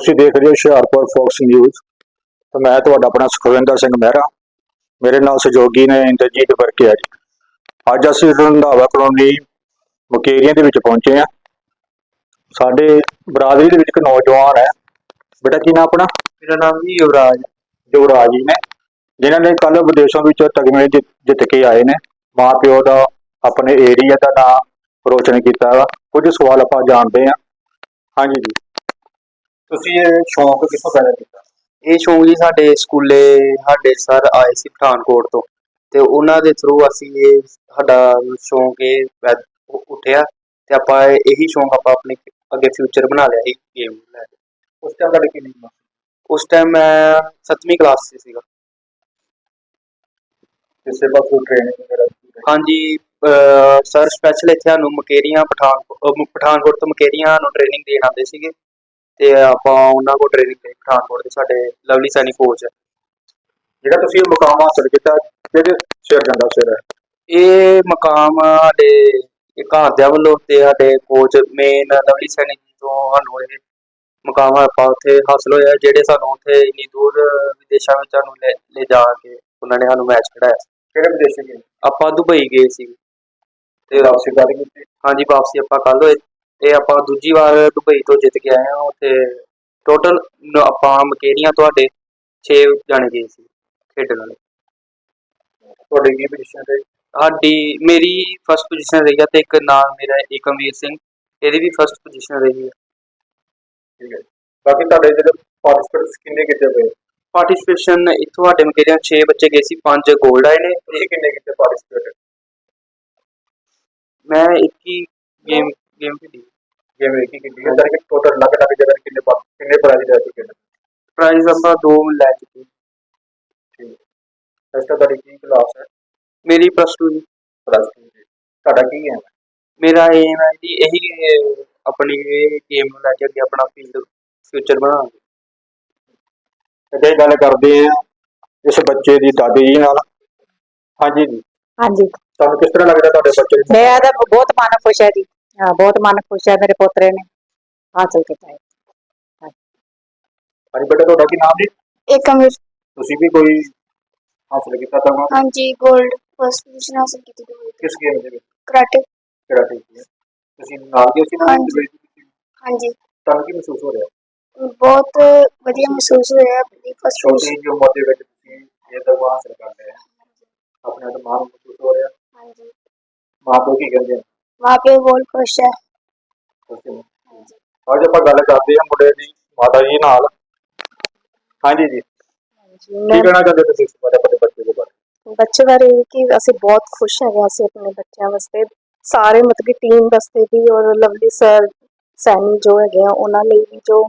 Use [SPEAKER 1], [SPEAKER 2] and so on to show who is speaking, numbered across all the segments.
[SPEAKER 1] ਤੁਸੀਂ ਦੇਖ ਰਹੇ ਹੋ ਹੁਸ਼ਿਆਰਪੁਰ ਫੋਕਸ ਨਿਊਜ਼ ਤੇ ਮੈਂ ਤੁਹਾਡਾ ਆਪਣਾ ਸੁਖਵਿੰਦਰ ਸਿੰਘ ਮਹਿਰਾ। ਮੇਰੇ ਨਾਲ ਸਹਿਯੋਗੀ ਨੇ ਇੰਦਰਜੀਤ ਵਰਕਿਆ ਜੀ। ਅੱਜ ਅਸੀਂ ਰੰਧਾਵਾ ਕਲੋਨੀ ਮੁਕੇਰੀਆਂ ਦੇ ਵਿੱਚ ਪਹੁੰਚੇ ਆ ਸਾਡੇ ਬਰਾਦਰੀ ਦੇ ਵਿੱਚ ਇੱਕ ਨੌਜਵਾਨ ਹੈ। ਬੇਟਾ ਕੀ ਨਾਮ ਆਪਣਾ?
[SPEAKER 2] ਮੇਰਾ ਨਾਮ ਜੀ ਯੁਵਰਾਜ।
[SPEAKER 1] ਯੁਵਰਾਜ ਜੀ ਨੇ ਜਿਨ੍ਹਾਂ ਨੇ ਕੱਲ ਵਿਦੇਸ਼ਾਂ ਵਿੱਚ ਤਗਮੇ ਜਿੱਤ ਜਿੱਤ ਕੇ ਆਏ ਨੇ। ਮਾਂ ਪਿਓ ਦਾ ਆਪਣੇ ਏਰੀਆ ਦਾ ਨਾਮ ਰੋਸ਼ਨ ਕੀਤਾ ਵਾ। ਕੁਝ ਸਵਾਲ ਆਪਾਂ ਜਾਣਦੇ ਆ ਹਾਂਜੀ ਜੀ। ਤੁਸੀਂ ਇਹ ਸ਼ੌਂਕ ਕਿੱਥੋਂ ਪੈਦਾ ਕੀਤਾ
[SPEAKER 2] ਇਹ ਸ਼ੌਂਕ ਜੀ ਸਾਡੇ ਸਕੂਲੇ ਸਾਡੇ ਸਰ ਆਏ ਸੀ ਪਠਾਨਕੋਟ ਤੋਂ ਤੇ ਉਹਨਾਂ ਦੇ ਥਰੂ ਅਸੀਂ ਇਹ ਸਾਡਾ ਸ਼ੌਂਕ ਇਹ ਪੈ- ਉ- ਉੱਠਿਆ ਤੇ ਆਪਾਂ ਇਹ- ਸ਼ੌਂਕ ਆਪਾਂ ਆਪਣੇ ਅੱਗੇ ਫਿਊਚਰ ਬਣਾ ਲਿਆ ਇਹ ਗੇਮ ਲੈ ਕੇ।
[SPEAKER 1] ਉਸ ਟਾਈਮ ਤੁਹਾਡੇ ਕਿੰਨੀ ਉਮਰ ਸੀ?
[SPEAKER 2] ਉਸ ਟਾਈਮ ਮੈਂ 7ਵੀਂ ਕਲਾਸ 'ਚ ਸੀਗਾ
[SPEAKER 1] ਕਿਸੇ ਪਾਸੋਂ ਟ੍ਰੇਨਿੰਗ ਵਗੈਰਾ ਕੀਤੀ?
[SPEAKER 2] ਹਾਂਜੀ ਸਰ ਸਪੈਸ਼ਲ ਇੱਥੇ ਸਾਨੂੰ ਮਕੇਰੀਆਂ ਪਠਾਨਕੋਟ ਪਠਾਨਕੋਟ ਤੋਂ ਮਕੇਰੀਆਂ ਨੂੰ ਟ੍ਰੇਨਿੰਗ ਦੇਣ ਆਉਂਦੇ ਸੀਗੇ ਤੇ ਆਪਾਂ ਉਹਨਾਂ ਕੋਲ ਟ੍ਰੇਨਿੰਗ ਲਈ ਪਠਾਨਕੋਟ ਦੇ ਸਾਡੇ ਲਵਲੀ ਸੈਨੀ ਕੋਚ
[SPEAKER 1] ਜਿਹੜਾ ਤੁਸੀਂ ਇਹ ਮੁਕਾਮ ਹਾਸਲ ਕੀਤਾ ਕਿਹਦੇ ਸਿਰ ਜਾਂਦਾ ਸਿਰ ਹੈ
[SPEAKER 2] ਇਹ ਮਕਾਮ ਸਾਡੇ ਘਰਦਿਆਂ ਵੱਲੋਂ ਤੇ ਸਾਡੇ ਕੋਚ ਮੇਨ ਲਵਲੀ ਸੈਣੀ ਜੀ ਤੋਂ ਸਾਨੂੰ ਇਹ ਮਕਾਮ ਆਪਾਂ ਉੱਥੇ ਹਾਸਲ ਹੋਇਆ ਜਿਹੜੇ ਸਾਨੂੰ ਉੱਥੇ ਇੰਨੀ ਦੂਰ ਵਿਦੇਸ਼ਾਂ ਵਿੱਚ ਸਾਨੂੰ ਲੈ ਲੈ ਜਾ ਕੇ ਉਹਨਾਂ ਨੇ ਸਾਨੂੰ ਮੈਚ ਖਿਡਾਇਆ ਸੀ।
[SPEAKER 1] ਕਿਹੜੇ ਵਿਦੇਸ਼ੀ ਗਏ
[SPEAKER 2] ਆਪਾਂ ਦੁਬਈ ਗਏ ਸੀ।
[SPEAKER 1] ਤੇ ਵਾਪਸੀ ਕਰ ਕੀਤੀ?
[SPEAKER 2] ਹਾਂਜੀ ਵਾਪਸੀ ਆਪਾਂ ਕੱਲ ਹੋਏ। ਤੇ ਆਪਾਂ ਦੂਜੀ ਵਾਰ ਦੁਬਈ ਤੋਂ ਜਿੱਤ ਕੇ ਆਏ ਹਾਂ ਉੱਥੇ ਟੋਟਲ ਆਪਾਂ ਮਕੇਰੀਆਂ ਤੁਹਾਡੇ 6 ਜਾਣੇ ਗਏ ਸੀ ਖੇਡਣ ਵਾਲੇ।
[SPEAKER 1] ਤੁਹਾਡੀ ਕੀ ਪੋਜੀਸ਼ਨ ਤੇ?
[SPEAKER 2] ਸਾਡੀ ਮੇਰੀ ਫਸਟ ਪੋਜੀਸ਼ਨ ਰਹੀ ਆ ਤੇ ਇੱਕ ਨਾਲ ਮੇਰਾ ਏਕਮਵੀਰ ਸਿੰਘ ਇਹਦੀ ਵੀ ਫਸਟ ਪੋਜੀਸ਼ਨ ਰਹੀ ਹੈ
[SPEAKER 1] ਠੀਕ ਹੈ ਬਾਕੀ ਤੁਹਾਡੇ ਜਿਹੜੇ ਪਾਰਟਿਸਪੇਟਸ ਕਿੰਨੇ ਕੀਤੇ ਪਏ?
[SPEAKER 2] ਪਾਰਟਿਸਿਪੇਸ਼ਨ ਇੱਥੋਂ ਸਾਡੇ ਮਕੇਰੀਆਂ 6 ਬੱਚੇ ਗਏ ਸੀ 5 골ਡ ਆਏ ਨੇ।
[SPEAKER 1] ਤੁਸੀਂ ਕਿੰਨੇ ਕੀਤੇ ਪਾਰਟਿਸਪੇਟ
[SPEAKER 2] ਮੈਂ ਇੱਕ ਹੀ ਗੇਮ ਗੇਮ ਖੇਡੀ।
[SPEAKER 1] ਜਿਵੇਂ ਕਿ ਕੀਤੀ ਹੈ? ਕਿ ਟੋਟਲ ਲੱਗ ਲੱਗ ਜਗ੍ਹਾ ਤੇ ਕਿੰਨੇ ਪਾ- ਕਿੰਨੇ ਪ੍ਰਾਈਜ਼ ਲੈ ਚੁੱਕੇ ਨੇ?
[SPEAKER 2] ਪ੍ਰਾਈਜ਼ ਆਪਾਂ ਦੋ ਲੈ ਚੁੱਕੇ।
[SPEAKER 1] ਠੀਕ। ਹੈ ਇਸ ਤੋਂ ਤੁਹਾਡੀ ਕੀ ਕਲਾਸ ਹੈ?
[SPEAKER 2] ਮੇਰੀ ਪਲੱਸ 2 ਜੀ।
[SPEAKER 1] ਪਲੱਸ 2 ਦੀ ਤੁਹਾਡਾ ਕੀ ਹੈ?
[SPEAKER 2] ਮੇਰਾ ਏਮ ਹੈ ਜੀ ਇਹੀ ਆਪਣੀ ਗੇਮ ਨੂੰ ਲੈ ਕੇ ਅੱਗੇ ਆਪਣਾ ਫੀਲਡ ਫਿਊਚਰ ਬਣਾਉਣਾ
[SPEAKER 1] ਤੇ ਗੱਲ ਕਰਦੇ ਆ ਇਸ ਬੱਚੇ ਦੀ ਦਾਦੀ ਜੀ ਨਾਲ। ਹਾਂਜੀ ਜੀ।
[SPEAKER 3] ਹਾਂਜੀ।
[SPEAKER 1] ਤੁਹਾਨੂੰ ਕਿਸ ਤਰ੍ਹਾਂ ਲੱਗਦਾ ਤੁਹਾਡੇ ਬੱਚੇ ਨੂੰ
[SPEAKER 3] ਮੇਰਾ ਤਾਂ ਬਹੁਤ ਮਨ ਖੁਸ਼ ਹੈ ਜੀ। ਹਾਂ ਬਹੁਤ ਮਨ ਖੁਸ਼ ਹੈ ਮੇਰੇ ਪੋਤਰੇ ਨੇ। ਹਾਸਲ ਕੀਤਾ ਹੈ।
[SPEAKER 1] ਹਾਂਜੀ ਬੇਟਾ ਤੁਹਾਡਾ ਕੀ ਨਾਮ ਜੀ?
[SPEAKER 4] ਏਕਮ ਵਿੱਚ
[SPEAKER 1] ਤੁਸੀਂ ਵੀ ਕੋਈ ਹਾਸਲ ਕੀਤਾ ਤਾਂ
[SPEAKER 4] ਹਾਂਜੀ 골ਡ ਫਸਟ ਪੋਜੀਸ਼ਨ ਹਾਸਲ ਕੀਤੀ ਦੁਬਈ
[SPEAKER 1] ਕਿਸ ਗੇਮ ਦੇ ਵਿੱਚ?
[SPEAKER 4] ਕਰਾਟੇ।
[SPEAKER 1] ਹੈ। ਤੁਸੀਂ ਨਾਲ ਗਏ ਸੀ ਨਾ
[SPEAKER 4] ਹਾਂਜੀ।
[SPEAKER 1] ਦੁਬਈ ਵਿੱਚ?
[SPEAKER 4] ਹਾਂਜੀ।
[SPEAKER 1] ਤੁਹਾਨੂੰ ਕੀ ਮਹਿਸੂਸ ਹੋ ਰਿਹਾ?
[SPEAKER 4] ਬਹੁਤ ਵਧੀਆ ਮਹਿਸੂਸ ਹੋਇਆ ਆਪਣੀ ਫਸਟ
[SPEAKER 1] ਛੋਟੀ
[SPEAKER 4] ਪੋਜੀਸ਼ਨ
[SPEAKER 1] ਜਿਹੀ ਉਮਰ ਦੇ ਵਿੱਚ ਤੁਸੀਂ ਇਹ ਤਾਂ ਹਾਸਲ ਕਰ ਲਿਆ ਆਪਣੇ ਤਾਂ ਮਾਣ ਮਹਿਸੂਸ ਹੋ ਰਿਹਾ।
[SPEAKER 4] ਹਾਂਜੀ।
[SPEAKER 1] ਮਾਂ ਪਿਓ ਕੀ ਕਹਿੰਦੇ ਆ
[SPEAKER 4] ਮਾਪੇ ਕੋਲ ਖੁਸ਼
[SPEAKER 1] ਹੈ। ਅੱਜ ਆਪਾਂ ਗੱਲ ਕਰਦੇ ਹਾਂ ਮੁੰਡੇ ਦੀ ਮਾਤਾ ਜੀ ਨਾਲ। ਹਾਂਜੀ ਜੀ। ਕੀ ਕਹਿਣਾ ਚਾਹੁੰਦੇ ਤੁਸੀਂ ਇਸ ਬਾਰੇ ਆਪਣੇ ਬੱਚੇ ਦੇ ਬਾਰੇ?
[SPEAKER 3] ਬੱਚੇ ਬਾਰੇ ਇਹ ਕਿ ਅਸੀਂ ਬਹੁਤ ਖੁਸ਼ ਹੈਗੇ ਅਸੀਂ ਆਪਣੇ ਬੱਚਿਆਂ ਵਾਸਤੇ। ਸਾਰੇ ਮਤਲਬ ਕਿ ਟੀਮ ਵਾਸਤੇ ਵੀ ਔਰ ਲਵਲੀ ਸਰ ਸੈਨੀ ਜੋ ਹੈਗੇ ਆ ਉਹਨਾਂ ਲਈ ਵੀ ਜੋ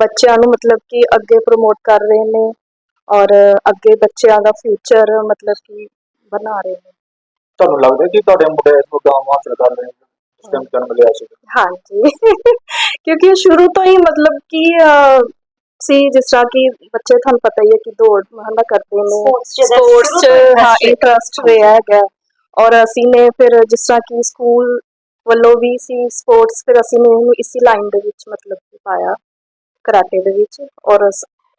[SPEAKER 3] ਬੱਚਿਆਂ ਨੂੰ ਮਤਲਬ ਕਿ ਅੱਗੇ ਪ੍ਰਮੋਟ ਕਰ ਰਹੇ ਨੇ ਔਰ ਅੱਗੇ ਬੱਚਿਆਂ ਦਾ ਫਿਊਚਰ ਮਤਲਬ ਕਿ ਬਣਾ ਰਹੇ ਨੇ।
[SPEAKER 1] ਤੁਹਾਨੂੰ ਲੱਗਦਾ ਕਿ ਤੁਹਾਡੇ ਮੁੰਡੇ ਇਸ ਮੁਕਾਮ ਹਾਸਲ ਕਰ ਰਹੇ ਨੇ? ਉਸ ਟਾਈਮ ਜਨਮ ਲਿਆ ਸੀ
[SPEAKER 3] ਹਾਂਜੀ। ਕਿਉਂਕਿ ਸ਼ੁਰੂ ਤੋਂ ਹੀ ਮਤਲਬ ਕਿ ਸੀ ਜਿਸ ਤਰ੍ਹਾਂ ਕਿ ਬੱਚੇ ਤੁਹਾਨੂੰ ਪਤਾ ਹੀ ਹੈ ਕਿ ਦੌੜ ਹਨਾ ਕਰਦੇ ਨੇ। ਸਪੋਰਟਸ ਚ
[SPEAKER 4] ਤੋਂ
[SPEAKER 3] ਹਾਂ। ਇੰਟਰਸਟ ਰਿਹਾ ਹੈਗਾ। ਔਰ ਅਸੀਂ ਨੇ ਫਿਰ ਜਿਸ ਤਰ੍ਹਾਂ ਕਿ ਸਕੂਲ ਵੱਲੋਂ ਵੀ ਸੀ ਸਪੋਰਟਸ ਫਿਰ ਅਸੀਂ ਨੇ ਇਹਨੂੰ ਇਸੀ ਲਾਈਨ ਦੇ ਵਿੱਚ ਮਤਲਬ ਕਿ ਪਾਇਆ ਕਰਾਟੇ ਦੇ ਵਿੱਚ। ਔਰ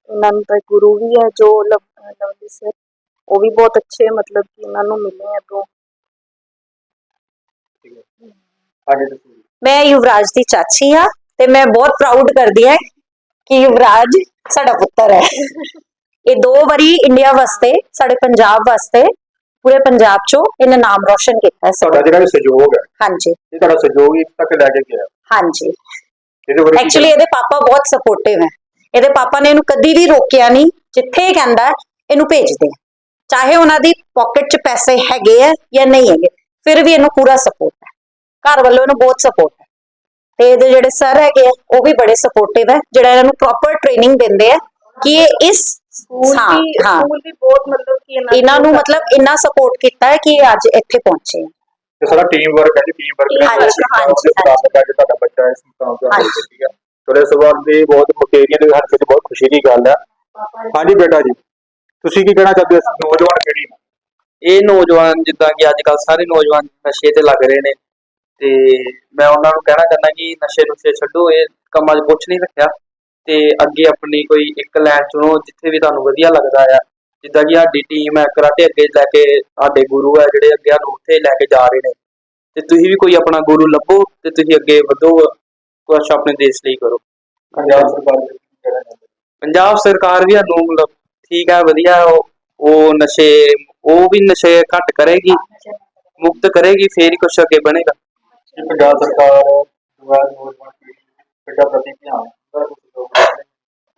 [SPEAKER 3] ਇਹਨਾਂ ਤਾਂ ਗੁਰੂ ਵੀ ਹੈ ਜੋ ਲਵ- ਲਵਲੀ ਸਰ ਉਹ ਵੀ ਬਹੁਤ ਅੱਛੇ ਮਤਲਬ ਕਿ ਇਹਨਾਂ ਨੂੰ ਮਿਲੇ
[SPEAKER 1] ਹਾਂਜੀ ਤੁਸੀਂ
[SPEAKER 5] ਮੈਂ ਯੁਵਰਾਜ ਦੀ ਚਾਚੀ ਆ ਤੇ ਮੈਂ ਬਹੁਤ ਪ੍ਰਾਊਡ ਕਰਦੀ ਹਾਂ ਕਿ ਯੁਵਰਾਜ ਸਾਡਾ ਪੁੱਤਰ ਹੈ। ਇਹ ਦੋ ਵਾਰੀ ਇੰਡੀਆ ਵਾਸਤੇ ਸਾਡੇ ਪੰਜਾਬ ਵਾਸਤੇ ਪੂਰੇ ਪੰਜਾਬ ਚੋਂ ਇਹਨੇ ਨਾਮ ਰੋਸ਼ਨ ਕੀਤਾ ਹੈ
[SPEAKER 1] ਤੁਹਾਡਾ ਜਿਹੜਾ ਸਹਿਯੋਗ ਹੈ
[SPEAKER 5] ਹਾਂਜੀ।
[SPEAKER 1] ਇਹ ਤੁਹਾਡਾ ਸਹਿਯੋਗ ਹੀ ਤੱਕ ਲੈ ਕੇ ਗਿਆ।
[SPEAKER 5] ਹਾਂਜੀ। ਐਕਚੁਅਲੀ ਇਹਦੇ ਪਾਪਾ ਬਹੁਤ ਸਪੋਰਟਿਵ ਹੈ। ਇਹਦੇ ਪਾਪਾ ਨੇ ਇਹਨੂੰ ਕਦੀ ਵੀ ਰੋਕਿਆ ਨਹੀਂ ਜਿੱਥੇ ਕਹਿੰਦਾ ਇਹਨੂੰ ਭੇਜਦੇ ਚਾਹੇ ਉਹਨਾਂ ਦੀ ਪਾਕਟ 'ਚ ਪੈਸੇ ਹੈਗੇ ਆ ਜਾਂ ਨਹੀਂ ਹੈਗੇ। ਫਿਰ ਵੀ ਇਹਨੂੰ ਪੂਰਾ ਸਪੋਰਟ ਹੈ। ਘਰ ਵੱਲੋਂ ਇਹਨੂੰ ਬਹੁਤ ਸਪੋਰਟ ਹੈ। ਤੇ ਇਹਦੇ ਜਿਹੜੇ ਸਰ ਹੈਗੇ ਆ ਉਹ ਵੀ ਬੜੇ ਸਪੋਰਟਿਵ ਹੈ ਜਿਹੜਾ ਇਹਨਾਂ ਨੂੰ ਪ੍ਰੋਪਰ ਟ੍ਰੇਨਿੰਗ ਦਿੰਦੇ ਆ ਕਿ ਇਹ ਇਸ
[SPEAKER 3] ਸਕੂਲ
[SPEAKER 5] ਹਾਂ, ਹਾਂ।
[SPEAKER 3] ਸਕੂਲ ਵੀ ਬਹੁਤ ਮਤਲਬ ਕਿ
[SPEAKER 5] ਇਹਨਾਂ ਨੂੰ ਮਤਲਬ ਇੰਨਾ ਸਪੋਰਟ ਕੀਤਾ ਹੈ ਕਿ ਇਹ ਅੱਜ ਇੱਥੇ ਪਹੁੰਚੇ ਆ।
[SPEAKER 1] ਇਹ ਸਾਰਾ ਟੀਮ ਵਰਕ ਹੈ ਜੀ ਟੀਮ ਵਰਕ
[SPEAKER 5] ਹਾਂਜੀ, ਹਾਂਜੀ,
[SPEAKER 1] ਤੁਹਾਡਾ ਬੱਚਾ ਇਸ ਮੁਕਾਮ ਤੇ। ਕੀਤੀ ਹੈ। ਚਲੋ ਇਸ ਵਾਰ ਦੀ ਬਹੁਤ ਮੁਕੇਰੀਆਂ ਦੇ ਹੱਥ ਵਿੱਚ ਬਹੁਤ ਖੁਸ਼ੀ ਦੀ ਗੱਲ ਹੈ। ਹਾਂਜੀ ਬੇਟਾ ਜੀ ਤੁਸੀਂ ਕੀ ਕਹਿਣਾ ਚਾਹਦੇ ਹੋ? ਨੌਜਵਾਨ ਪੀੜ੍ਹੀ ਨੂੰ?
[SPEAKER 2] ਇਹ ਨੌਜਵਾਨ ਜਿੱਦਾਂ ਕਿ ਅੱਜ ਕੱਲ ਸਾਰੇ ਨੌਜਵਾਨ ਨਸ਼ੇ ਤੇ ਲੱਗ ਰਹੇ ਨੇ ਤੇ ਮੈਂ ਉਹਨਾਂ ਨੂੰ ਕਹਿਣਾ ਚਾਹੁੰਦਾ ਕਿ ਨਸ਼ੇ ਨੁਸ਼ੇ ਛੱਡੋ ਇਹ ਕੰਮਾਂ 'ਚ ਕੁਛ ਨਹੀਂ ਰੱਖਿਆ ਤੇ ਅੱਗੇ ਆਪਣੀ ਕੋਈ ਇੱਕ ਲਾਈਨ ਚੁਣੋ ਜਿੱਥੇ ਵੀ ਤੁਹਾਨੂੰ ਵਧੀਆ ਲੱਗਦਾ ਆ। ਜਿੱਦਾਂ ਕਿ ਸਾਡੀ ਟੀਮ ਹੈ ਕਰਾਟੇ ਅੱਗੇ ਲੈ ਕੇ ਸਾਡੇ ਗੁਰੂ ਹੈ ਜਿਹੜੇ ਅੱਗੇ ਸਾਨੂੰ ਉੱਥੇ ਲੈ ਕੇ ਜਾ ਰਹੇ ਨੇ। ਤੇ ਤੁਸੀਂ ਵੀ ਕੋਈ ਆਪਣਾ ਗੁਰੂ ਲੱਭੋ ਤੇ ਤੁਸੀਂ ਅੱਗੇ ਵਧੋ ਕੁਛ ਆਪਣੇ ਦੇਸ਼ ਲਈ ਕਰੋ।
[SPEAKER 1] ਪੰਜਾਬ ਸਰਕਾਰ
[SPEAKER 2] ਪੰਜਾਬ ਸਰਕਾਰ ਵੀ ਸਾਨੂੰ ਮਤਲਬ ਠੀਕ ਹੈ ਵਧੀਆ ਉਹ ਨਸ਼ੇ ਉਹ ਵੀ ਨਸ਼ੇ ਘੱਟ ਕਰੇਗੀ ਮੁਕਤ ਕਰੇਗੀ ਫੇਰ ਹੀ ਕੁਛ ਅੱਗੇ ਬਣੇਗਾ।
[SPEAKER 1] ਕਿ ਪੰਜਾਬ ਸਰਕਾਰ ਦੁਆ ਨੌਜਵਾਨ ਪੀੜ੍ਹੀ ਖੇਡਾਂ ਪ੍ਰਤੀ ਧਿਆਨ ਦਾ ਕੁਝ ਲੋਕ ਨੇ।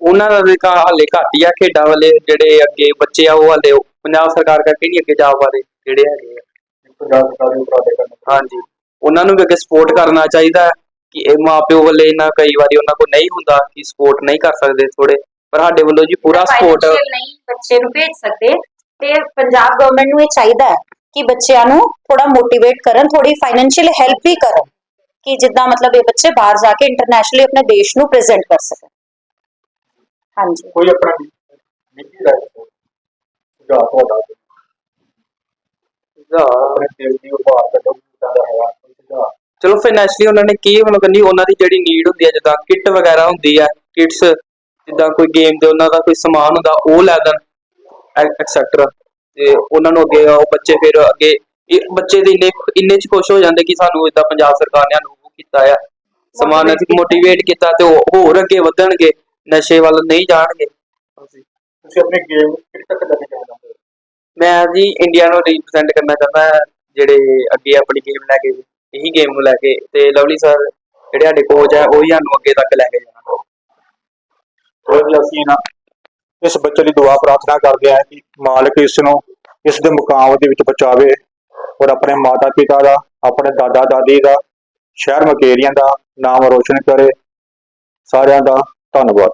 [SPEAKER 2] ਉਹਨਾਂ ਦਾ ਵੀ ਕਾ ਹਾਲੇ ਘੱਟ ਹੀ ਆ ਖੇਡਾਂ ਵਾਲੇ ਜਿਹੜੇ ਅੱਗੇ ਬੱਚੇ ਆ ਉਹ ਹਾਲੇ ਪੰਜਾਬ ਸਰਕਾਰ ਕਰਕੇ ਨਹੀਂ ਅੱਗੇ ਜਾ ਰਹੇ ਜਿਹੜੇ ਹੈਗੇ ਆ।
[SPEAKER 1] ਪੰਜਾਬ ਸਰਕਾਰ ਦੇ ਉਪਰਾਲੇ ਕਰਨੇ ਚਾਹੀਦੇ।
[SPEAKER 2] ਹਾਂਜੀ। ਉਹਨਾਂ ਨੂੰ ਵੀ ਅੱਗੇ ਸਪੋਰਟ ਕਰਨਾ ਚਾਹੀਦਾ ਕਿ ਇਹ ਮਾਪਿਓ ਵੱਲੇ ਇਹਨਾਂ ਕਈ ਵਾਰੀ ਉਹਨਾਂ ਕੋਲ ਨਹੀਂ ਹੁੰਦਾ ਕਿ ਸਪੋਰਟ ਨਹੀਂ ਕਰ ਸਕਦੇ ਥੋੜੇ ਪਰ ਸਾਡੇ ਵੱਲੋਂ ਜੀ ਪੂਰਾ ਸਪੋਰਟ
[SPEAKER 5] ਨਹੀਂ ਬੱਚੇ ਨੂੰ ਭੇਜ ਸਕਦੇ। ਤੇ ਪੰਜਾਬ ਗਵਰਨਮੈਂਟ ਨੂੰ ਇਹ ਚਾਹੀਦਾ ਹੈ ਕਿ ਬੱਚਿਆਂ ਨੂੰ ਥੋੜਾ ਮੋਟੀਵੇਟ ਕਰਨ ਥੋੜੀ ਫਾਈਨੈਂਸ਼ੀਅਲ ਹੈਲਪ ਵੀ ਕਰਨ ਕਿ ਜਿੱਦਾਂ ਮਤਲਬ ਇਹ ਬੱਚੇ ਬਾਹਰ ਜਾ ਕੇ ਇੰਟਰਨੈਸ਼ਨਲੀ ਆਪਣੇ ਦੇਸ਼ ਨੂੰ ਪ੍ਰੈਜ਼ੈਂਟ ਕਰ ਸਕਣ। ਹਾਂਜੀ।
[SPEAKER 1] ਕੋਈ ਆਪਣਾ ਨਿੱਜੀ ਰਾਏ ਸੁਝਾਅ ਤੁਹਾਡਾ ਆਪਣੇ ਦੇਸ਼ ਦੀ ਉਭਾਰ ਕੱਢੋ ਕਿੱਦਾਂ ਦਾ ਹੈ ਕੋਈ ਸੁਝਾਅ
[SPEAKER 2] ਚਲੋ ਫਾਈਨੈਂਸ਼ਲੀ ਉਹਨਾਂ ਨੇ ਕੀ ਮਤਲਬ ਕਰਨੀ ਉਹਨਾਂ ਦੀ ਜਿਹੜੀ ਨੀਡ ਹੁੰਦੀ ਹੈ ਜਿੱਦਾਂ ਕਿੱਟ ਵਗੈਰਾ ਹੁੰਦੀ ਹੈ ਕਿਟਸ ਜਿੱਦਾਂ ਕੋਈ ਗੇਮ ਦੇ ਉਹਨਾਂ ਦਾ ਕੋਈ ਸਮਾਨ ਹੁੰਦਾ ਉਹ ਲੈ ਦੇਣ ਐਕਸੈਟਰਾ ਤੇ ਉਹਨਾਂ ਨੂੰ ਅੱਗੇ ਉਹ ਬੱਚੇ ਫਿਰ ਅੱਗੇ ਇਹ ਬੱਚੇ ਦੇ ਇੰਨੇ ਇੰਨੇ ਚ ਖੁਸ਼ ਹੋ ਜਾਂਦੇ ਕਿ ਸਾਨੂੰ ਇਦਾਂ ਪੰਜਾਬ ਸਰਕਾਰ ਨੇ ਉਹ ਕੀਤਾ ਆ। ਸਮਾਨ ਅਸੀਂ ਮੋਟੀਵੇਟ ਕੀਤਾ ਤੇ ਉਹ ਹੋਰ ਅੱਗੇ ਵਧਣਗੇ ਨਸ਼ੇ ਵੱਲ ਨਹੀਂ ਜਾਣਗੇ।
[SPEAKER 1] ਤੁਸੀਂ ਆਪਣੀ ਗੇਮ ਕਿੱਥੇ ਤੱਕ ਲੈ ਕੇ ਜਾਣਾ
[SPEAKER 2] ਮੈਂ ਜੀ ਇੰਡੀਆ ਨੂੰ ਰਿਪਰੈਜ਼ੈਂਟ ਕਰਨਾ ਚਾਹੁੰਦਾ ਜਿਹੜੇ ਅੱਗੇ ਆਪਣੀ ਗੇਮ ਲੈ ਕੇ ਇਹੀ ਗੇਮ ਨੂੰ ਲੈ ਕੇ। ਤੇ ਲਵਲੀ ਸਰ ਜਿਹੜੇ ਸਾਡੇ ਕੋਚ ਹੈ ਉਹ ਹੀ ਸਾਨੂੰ ਅੱਗੇ ਤੱਕ ਲੈ ਕੇ ਜਾਣਾ
[SPEAKER 1] ਕੋਈ ਅਸੀਂ ਨਾ ਇਸ ਬੱਚੇ ਲਈ ਦੁਆ ਪ੍ਰਾਰਥਨਾ ਕਰਦੇ ਹਾਂ ਕਿ ਮਾਲਕ ਇਸ ਨੂੰ ਇਸ ਦੇ ਮੁਕਾਮ ਦੇ ਵਿੱਚ ਪਹੁੰਚਾਵੇ ਔਰ ਆਪਣੇ ਮਾਤਾ ਪਿਤਾ ਦਾ, ਆਪਣੇ ਦਾਦਾ ਦਾਦੀ ਦਾ, ਸ਼ਹਿਰ ਮਕੇਰੀਆਂ ਦਾ ਨਾਮ ਰੋਸ਼ਨ ਕਰੇ। ਸਾਰਿਆਂ ਦਾ ਧੰਨਵਾਦ।